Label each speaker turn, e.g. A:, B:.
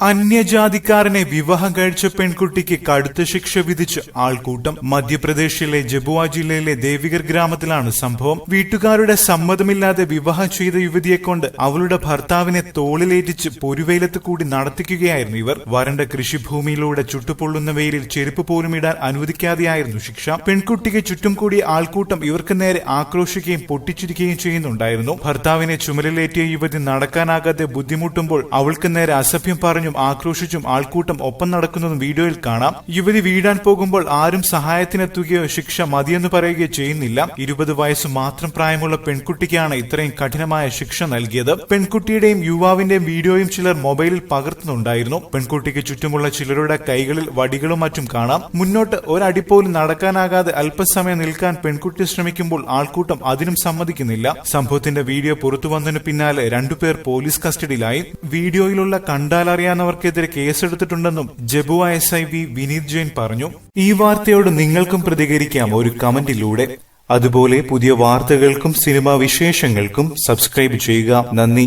A: അന്യജാതിക്കാരനെ വിവാഹം കഴിച്ച പെൺകുട്ടിക്ക് കടുത്ത ശിക്ഷ വിധിച്ച ആൾക്കൂട്ടം മധ്യപ്രദേശിലെ ജബുവ ജില്ലയിലെ ദേവികർ ഗ്രാമത്തിലാണ് സംഭവം. വീട്ടുകാരുടെ സമ്മതമില്ലാതെ വിവാഹം ചെയ്ത യുവതിയെ കൊണ്ട് അവളുടെ ഭർത്താവിനെ തോളിലേറ്റിച്ച് പൊരുവെയിലത്ത് കൂടി നടത്തിക്കുകയായിരുന്നു ഇവർ. വരണ്ട കൃഷിഭൂമിയിലൂടെ ചുട്ടുപൊള്ളുന്ന വെയിലിൽ ചെരുപ്പ് പോലും ഇടാൻ അനുവദിക്കാതെയായിരുന്നു ശിക്ഷ. പെൺകുട്ടിക്ക് ചുറ്റും കൂടി ആൾക്കൂട്ടം ഇവർക്ക് നേരെ ആക്രോശിക്കുകയും പൊട്ടിച്ചിരിക്കുകയും ചെയ്യുന്നുണ്ടായിരുന്നു. ഭർത്താവിനെ ചുമലിലേറ്റിയ യുവതി നടക്കാനാകാതെ ബുദ്ധിമുട്ടുമ്പോൾ അവൾക്ക് നേരെ അസഭ്യം പറഞ്ഞും ആക്രോശിച്ചും ആൾക്കൂട്ടം ഒപ്പം നടക്കുന്നതും വീഡിയോയിൽ കാണാം. യുവതി വീടാൻ പോകുമ്പോൾ ആരും സഹായത്തിനെത്തുകയോ ശിക്ഷ മതിയെന്ന് പറയുകയോ ചെയ്യുന്നില്ല. ഇരുപത് വയസ്സ് മാത്രം പ്രായമുള്ള പെൺകുട്ടിക്കാണ് ഇത്രയും കഠിനമായ ശിക്ഷ നൽകിയത്. പെൺകുട്ടിയുടെയും യുവാവിന്റെയും വീഡിയോയും ചിലർ മൊബൈലിൽ പകർത്തുന്നുണ്ടായിരുന്നു. പെൺകുട്ടിക്ക് ചുറ്റുമുള്ള ചിലരുടെ കൈകളിൽ വടികളും മറ്റും കാണാം. മുന്നോട്ട് ഒരടി പോലും നടക്കാനാകാതെ അല്പസമയം നിൽക്കാൻ പെൺകുട്ടി ശ്രമിക്കുമ്പോൾ ആൾക്കൂട്ടം അതിനും സമ്മതിക്കുന്നില്ല. സംഭവത്തിന്റെ വീഡിയോ പുറത്തു വന്നതിനു പിന്നാലെ രണ്ടുപേർ പോലീസ് കസ്റ്റഡിയിലായി. വീഡിയോയിലുള്ള കണ്ടാലറിയാവുന്നവർക്കെതിരെ കേസെടുത്തിട്ടുണ്ടെന്നും Jhabua S I V Vineeth Jain പറഞ്ഞു. ഈ വാർത്തയോട് നിങ്ങൾക്കും പ്രതികരിക്കാം ഒരു കമന്റിലൂടെ. അതുപോലെ പുതിയ വാർത്തകൾക്കും സിനിമാ വിശേഷങ്ങൾക്കും സബ്സ്ക്രൈബ് ചെയ്യുക. നന്ദി.